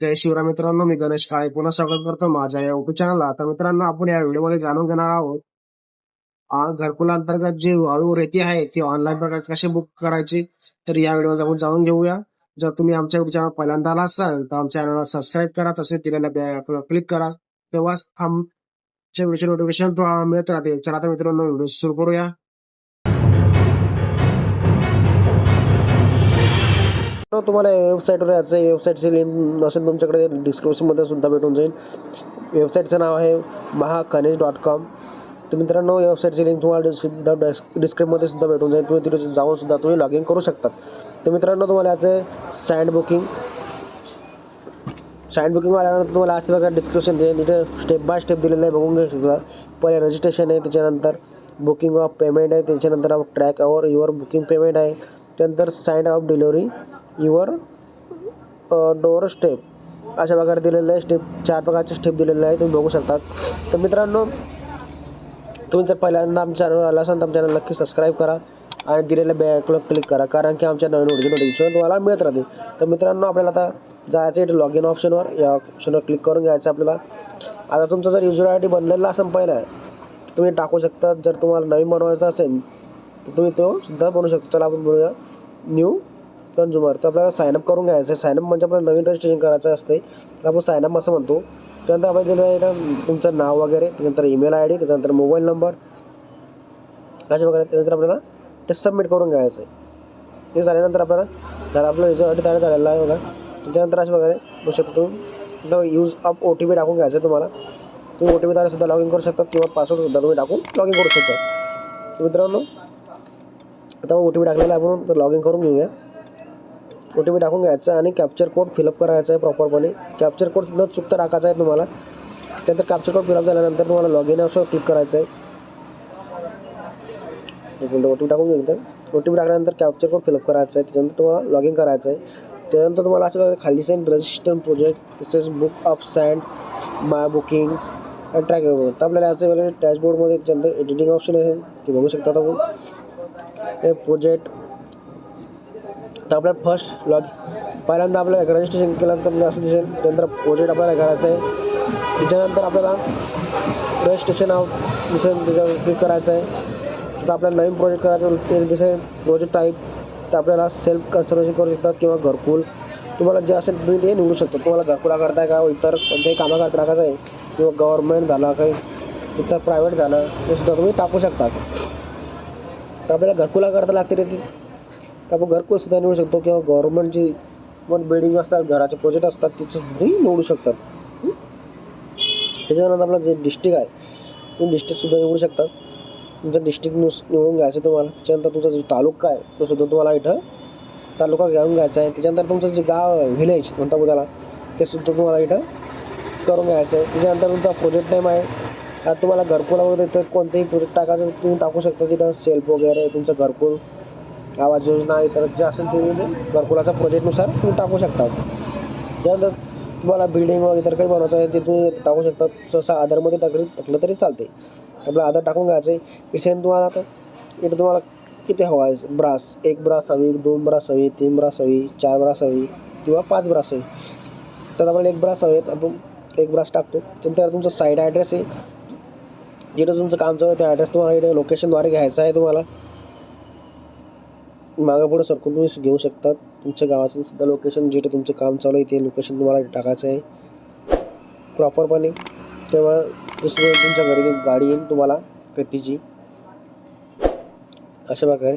जय शिवराय मित्रांनो मी गणेश काळे पुन्हा स्वागत करतो माझ्या या युट्यूब चॅनलला तर मित्रांनो आपण या व्हिडिओमध्ये जाणून घेणार आहोत घरकुला अंतर्गत जी वाळू रेती आहे ती ऑनलाईन प्रकारे कशी बुक करायची तर या व्हिडिओमध्ये आपण जाणून घेऊया. जर तुम्ही आमच्या युट्यूब चॅनल पहिल्यांदा आला असाल तर आमच्या चॅनलला सबस्क्राईब करा. तसेच दिलेल्या क्लिक करा. तेव्हाच आमच्या व्हिडिओचे नोटिफिकेशन तुम्हाला मिळत राहते चला तर मित्रांनो व्हिडिओ सुरू करूया. तर तुम्हाला या वेबसाईटवर यायचं आहे. वेबसाईटची लिंक असेल तुमच्याकडे डिस्क्रिप्शनमध्ये सुद्धा भेटून जाईल. वेबसाईटचं नाव आहे महाकनेज डॉट कॉम तर मित्रांनो या वेबसाईटची लिंक तुम्हाला सुद्धा डिस्क्रिप्शनमध्ये सुद्धा भेटून जाईल. तुम्ही तिथे जाऊन सुद्धा तुम्ही लॉग इन करू शकतात तर मित्रांनो तुम्हाला याचं आहे सँड बुकिंग साईड बुकिंग आल्यानंतर तुम्हाला आज बघा डिस्क्रिप्शन दे तिथे स्टेप बाय स्टेप दिलेलं आहे. बघून घेऊ शकता पहिले रजिस्ट्रेशन आहे त्याच्यानंतर बुकिंग ऑफ पेमेंट आहे त्याच्यानंतर track our your booking payment आहे. त्यानंतर sign off delivery your door step अशा प्रकारे दिलेलं आहे. स्टेप चार प्रकारचे स्टेप दिलेले आहे. तुम्ही बघू शकता तर मित्रांनो तुम्ही जर पहिल्यांदा आमच्या चॅनल आला असाल तर आमच्या चॅनल नक्की सबस्क्राईब करा आणि दिलेल्या बॅकला क्लिक करा. कारण की आमच्या नवीन व्हिडिओ नोटिफिकेशन तुम्हाला मिळत राहते तर मित्रांनो आपल्याला आता जायचं आहे लॉग इन ऑप्शनवर या ऑप्शनवर क्लिक करून घ्यायचं आपल्याला. आता तुमचा जर युजर आय डी बनलेला असेल पहिला तुम्ही टाकू शकता. जर तुम्हाला नवीन बनवायचा असेल तर तुम्ही तो सुद्धा बनवू शकता. चला आपण बोलूया. न्यू कन्झ्युमर तर आपल्याला सायनअप करून घ्यायचं आहे. सायनअप म्हणजे आपल्याला नवीन रजिस्ट्रेशन करायचं असते तर आपण सायनअप असं म्हणतो. त्यानंतर आपण दिलं आहे तुमचं नाव वगैरे त्यानंतर ईमेल आय डी त्याच्यानंतर मोबाईल नंबर अशा वगैरे त्यानंतर आपल्याला ते सबमिट करून घ्यायचं आहे. ते झाल्यानंतर आपल्याला त्याला आपलं रिझल्ट तयार झालेला आहे बघा त्याच्यानंतर अशा वगैरे बघू शकतो तुम्ही use up O T P टाकून घ्यायचं आहे तुम्हाला. तुम्ही ओ टी पीद्वारे सुद्धा लॉग इन करू शकता किंवा पासवर्डसुद्धा तुम्ही टाकून लॉग इन करू शकता. मित्रांनो आता ओ टी पी टाकलेला आहे आपण तर लॉग इन करून घेऊया. ओ टी पी टाकून घ्यायचा आणि कॅप्चर कोड फिलअप करायचा आहे प्रॉपरपणे कॅप्चर कोड न चुकता टाकायचा आहे तुम्हाला. त्यानंतर कॅप्चर कोड फिलअप झाल्यानंतर तुम्हाला लॉग इन असं क्लिक करायचं आहे. एक मिनटं ओ टी पी टाकून घेऊ ओ टी पी टाकल्यानंतर कॅप्चर कोड फिलअप करायचं आहे. त्याच्यानंतर तुम्हाला लॉग इन करायचं आहे. त्यानंतर तुम्हाला असं खाली सेंड रजिस्टर प्रोजेक्ट तसेच book of sand my booking आणि ट्रॅक तर आपल्याला याचं वेळेला डॅशबोर्डमध्ये त्याच्यानंतर एडिटिंग ऑप्शन आहे. ते बघू शकता आपण. हे प्रोजेक्ट तर आपल्याला फर्स्ट लॉग पहिल्यांदा आपल्याला रजिस्ट्रेशन केल्यानंतर म्हणजे असं दिसेल त्यानंतर प्रोजेक्ट आपल्याला करायचं आहे. त्याच्यानंतर आपल्याला रजिस्ट्रेशन दिसेल त्याच्यावर क्लिक करायचं आहे. तर आपल्याला नवीन प्रोजेक्ट करायचं ते दिसेल प्रोजेक्ट टाईप तर आपल्याला सेल्फ कन्सर्वेशन करू शकतात किंवा घरकुल. तुम्हाला जे असेल तुम्ही ते निवडू शकता. तुम्हाला घरकुला करताय का इतर कोणत्याही कामाकरता टाकायचं आहे किंवा गव्हर्नमेंट झालं काही इतर प्रायव्हेट झालं ते सुद्धा तुम्ही टाकू शकता. तर आपल्याला घरकुला करता लागते ते. तर आपण घरकुल सुद्धा निवडू शकतो किंवा गव्हर्नमेंटची पण बिल्डिंग असतात घराचे प्रोजेक्ट असतात तिचं निवडू शकतात. त्याच्यानंतर आपलं जे डिस्ट्रिक्ट आहे तुम्ही डिस्ट्रिक्टसुद्धा निवडू शकतात. तुमचं डिस्ट्रिक्ट न्यूज निवडून घ्यायचं तुम्हाला. त्याच्यानंतर तुमचा जो तालुका आहे तो सुद्धा तुम्हाला इथं तालुका घेऊन घ्यायचा आहे. त्याच्यानंतर तुमचं जे गाव आहे व्हिलेज म्हणता बघ त्याला ते सुद्धा तुम्हाला इथं करून घ्यायचं आहे. त्याच्यानंतर तुमचा प्रोजेक्ट नेम आहे. आता तुम्हाला घरकुला वगैरे तर कोणतेही प्रोजेक्ट टाकायचं तुम्ही टाकू शकता. तिथं सेल्फ वगैरे तुमचं घरकुल आवाज योजना इतर जे असेल ते तुम्ही घरकुलाच्या प्रोजेक्टनुसार तुम्ही टाकू शकता त्यानंतर तुम्हाला बिल्डिंग वगैरे इतर काही बनवायचं आहे ते तुम्ही टाकू शकता सहसा आधारमध्ये टाकलं टाकलं तरी चालते आपलं आधार टाकून घ्यायचं आहे इथे तुम्हाला आता इथं तुम्हाला किती हवा आहे? ब्रास एक ब्रास हवी दोन ब्रास हवी तीन ब्रास हवी चार ब्रास हवी किंवा पाच ब्रास हवी. तर आपल्याला एक ब्रास हवेत आपण एक ब्रास टाकतो. त्यानंतर तुमचा साईड ॲड्रेस आहे. जिथं तुमचं काम चालू आहे त्या ॲड्रेस तुम्हाला इथे लोकेशनद्वारे घ्यायचं आहे तुम्हाला. मागापुढं सरकून तुम्ही घेऊ शकता तुमच्या गावाचं सुद्धा लोकेशन जिथे तुमचं काम चालू आहे ते लोकेशन तुम्हाला टाकायचं आहे. प्रॉपरपणे तेव्हा दुसरं तुमच्या घरी गाडी येईल तुम्हाला प्रतीची अशा प्रकारे.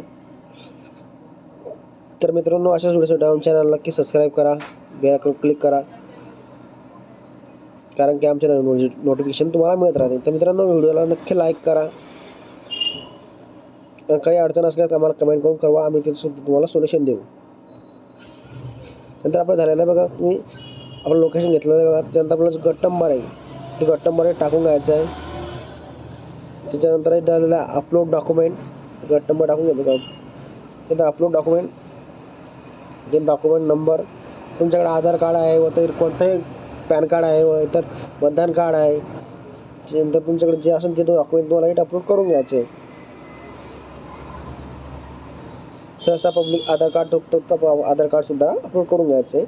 तर मित्रांनो अशाच व्हिडिओसाठी आमच्या चॅनल नक्की सबस्क्राईब करा. बेल क्लिक करा. कारण की आमच्या नोटिफिकेशन तुम्हाला मिळत राहते. तर मित्रांनो व्हिडिओला नक्की लाईक करा. तर काही अडचण असल्यास आम्हाला कमेंट करून कळवा. आम्ही ते सुद्धा तुम्हाला सोल्युशन देऊ. नंतर आपलं झालेलं आहे बघा तुम्ही आपलं लोकेशन घेतलेलं आहे बघा. त्यानंतर आपला जो गट नंबर आहे ते गट नंबर टाकून घ्यायचा आहे. त्याच्यानंतर एक झालेलं आहे अपलोड डॉक्युमेंट गट नंबर टाकून घेतो का त्यानंतर अपलोड डॉक्युमेंट ते डॉक्युमेंट नंबर तुमच्याकडे आधार कार्ड आहे व तर कोणतंही पॅन कार्ड आहे व इतर मतदान कार्ड आहे. त्याच्यानंतर तुमच्याकडे जे असेल ते डॉक्युमेंट तुम्हाला इथे अपलोड करून घ्यायचे आहे. सहसा पब्लिक आधार कार्ड ठोकतो तर आधार कार्डसुद्धा अपलोड करून घ्यायचं. आहे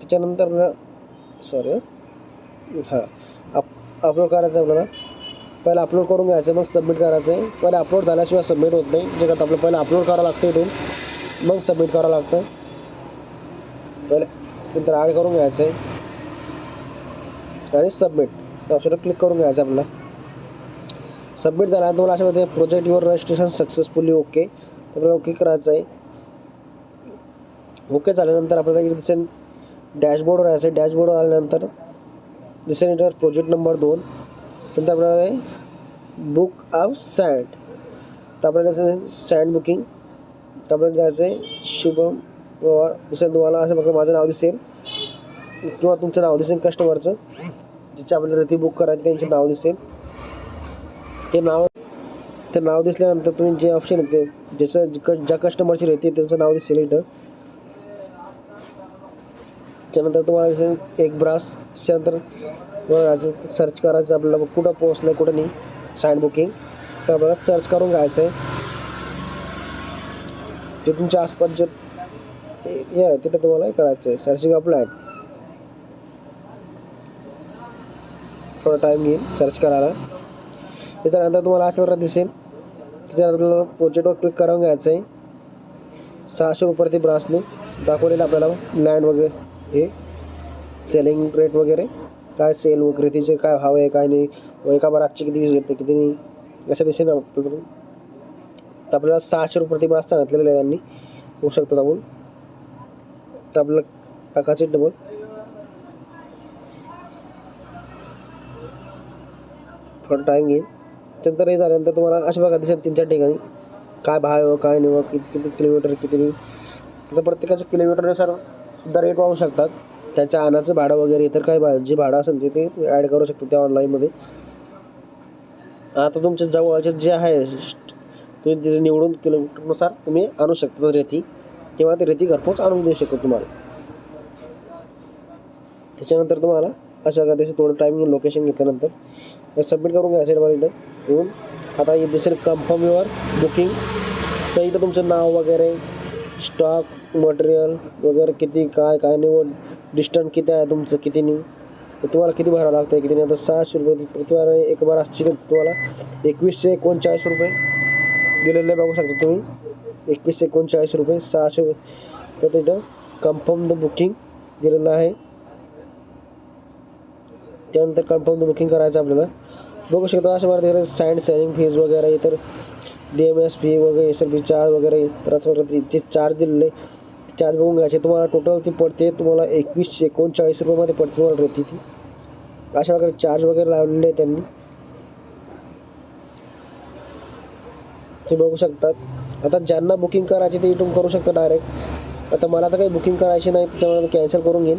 त्याच्यानंतर सॉरी हां. अप अपलोड करायचं आहे आपल्याला. पहिलं अपलोड करून घ्यायचं मग सबमिट करायचं. आहे पहिले अपलोड झाल्याशिवाय सबमिट होत नाही. जे आपलं पहिलं अपलोड करावं लागतं इथून. मग सबमिट करावं लागतं. पहिले नंतर ॲड करून घ्यायचं. आहे आणि सबमिट ऑप्शनवर क्लिक करून घ्यायचं आहे आपल्याला. सबमिट झाला तुम्हाला अशा मध्ये project your registration successfully okay आपल्याला ओके करायचं आहे. ओके झाल्यानंतर आपल्याला इकडे दिसेल डॅशबोर्डवर यायचं आहे डॅशबोर्डवर आल्यानंतर दिसेल इथं प्रोजेक्ट नंबर दोन. नंतर आपल्याला बुक ऑफ सँड. तर आपल्याला दिसेल सँड बुकिंग. तर आपल्याला जायचं आहे शुभम दिसेल तुम्हाला असं बघा माझं नाव दिसेल. किंवा तुमचं नाव दिसेल कस्टमरचं जिथे आपल्याला रेती बुक करायची त्यांचे नाव दिसेल. ते नाव ते नाव दिसल्यानंतर तुम्ही जे ऑप्शन येते ज्याचं ज- ज्या कस्टमरची रेती त्यांचं नाव दिसेल इथं. त्यानंतर तुम्हाला दिसेल एक ब्रास त्याच्यानंतर सर्च करायचं आपल्याला कुठं पोहोचलं आहे कुठं नाही सँड बुकिंग तर आपल्याला सर्च करून घ्यायचं आहे जे तुमच्या आसपास जे हे तिथं तुम्हाला करायचं आहे सर्चिंग अप्लाय थोडा टाईम घेईल सर्च करायला. त्याच्यानंतर तुम्हाला असं प्रकारे दिसेल तिथे आपल्याला प्रोजेक्टवर क्लिक करून घ्यायचं आहे. सहाशे रुपये ब्रासने दाखवलेलं आपल्याला लँड वगैरे हे सेलिंग रेट वगैरे. काय सेल वगैरे तिचे काय भाव आहे काय नाही एका बराजची किती येते किती नाही अशा दिशेने आपल्याला तर आपल्याला सहाशे रुपये प्रति ब्रास सांगितलेलं आहे त्यांनी. होऊ शकतात आपण. तर आपल्याला टाकायचे डबल थोडा टाईम घेईल त्यानंतर हे झाल्यानंतर तुम्हाला अशा बघा दिसेल तीन चार ठिकाणी. काय भाव काय नाही व किती किती किलोमीटर किती नाही. आता प्रत्येकाच्या किलोमीटरनुसार सुद्धा रेट पाहू शकतात. त्याच्या आणाचं भाडं वगैरे इतर काय भा जे भाडं असेल ते ते ॲड करू शकतो त्या ऑनलाईनमध्ये आता तुमच्या जवळचे जे आहे तुम्ही तिथे निवडून किलोमीटरनुसार तुम्ही आणू शकता रेती. किंवा ते रेती घरपोच आणून देऊ शकतो तुम्हाला. त्याच्यानंतर तुम्हाला अशा प्रकारे थोडं टाईम लोकेशन घेतल्यानंतर सबमिट करून घ्या आहे इथं. येऊन आता हे दुसरे कन्फर्म युअर बुकिंग तर इथं तुमचं नाव वगैरे स्टॉक मटेरियल वगैरे किती काय काय नाही व डिस्टन्स किती आहे तुमचं किती नाही. तुम्हाला किती भरावं लागतं किती नाही. आता सहाशे रुपये प्रतिवार एक बार असची तुम्हाला एकवीसशे एकोणचाळीस रुपये दिलेले बघू शकता तुम्ही. एकवीसशे एकोणचाळीस रुपये सहाशे तर तिथं कन्फर्म द बुकिंग दिलेलं आहे. त्यानंतर कन्फर्म बुकिंग करायचं आपल्याला. बघू शकता अशा प्रकारे साईड सेलिंग फीज वगैरे इतर डी एम एस फी वगैरे एस एल बी चार्ज वगैरे वगैरे जे चार्ज दिलेले चार्ज बघून घ्यायचे. तुम्हाला टोटल ती पडते तुम्हाला एकवीसशे एकोणचाळीस रुपयामध्ये पडते तुम्हाला रेती ती. अशा प्रकारे चार्ज वगैरे लावलेले आहे त्यांनी. ते बघू शकतात आता ज्यांना बुकिंग करायची ते इथून करू शकता डायरेक्ट आता मला तर काही बुकिंग करायची नाही त्याच्यामुळे कॅन्सल करून घेईन.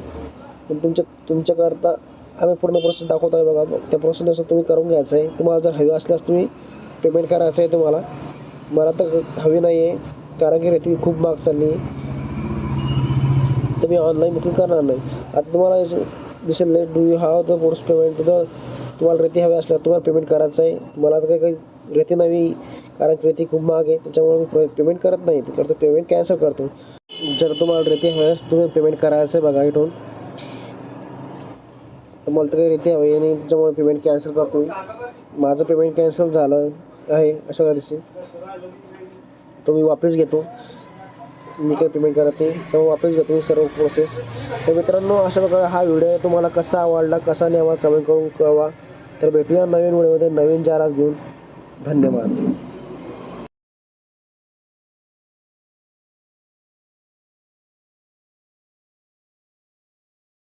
पण तुमच्या तुमच्याकरता आम्ही पूर्ण प्रोसेस दाखवत आहे बघा. त्या प्रोसेसनुसार तुम्ही करून घ्यायचं आहे. तुम्हाला जर हवी असल्यास तुम्ही पेमेंट करायचं आहे तुम्हाला. मला तर हवी नाही आहे कारण की रेती खूप महाग चालली. आहे तर मी ऑनलाईन बुकिंग करणार नाही. आता तुम्हाला जसे let do you have the force payment तर तुम्हाला रेती हवी असल्यास तुम्हाला पेमेंट करायचं आहे. मला तर काही काही रेती नवी कारण की रेती खूप महाग आहे. त्याच्यामुळे मी पेमेंट करत नाही. करतो पेमेंट कॅन्सल करतो. जर तुम्हाला रेती हवी असल्यास तुम्ही पेमेंट करायचं आहे बघा इथून. तर मला तर काही रीती हवी नाही त्याच्यामुळे पेमेंट कॅन्सल करतो माझं पेमेंट कॅन्सल झालं आहे अशा दिवशी. तो मी वापस घेतो. मी काही पेमेंट करत नाही तेव्हा वापस घेतो मी सर्व प्रोसेस तर मित्रांनो अशा प्रकारे हा व्हिडिओ तुम्हाला कसा आवडला कसा नाही आवडला कमेंट करून कळवा. तर भेटूया नवीन व्हिडिओमध्ये नवीन जाहिरात घेऊन. धन्यवाद.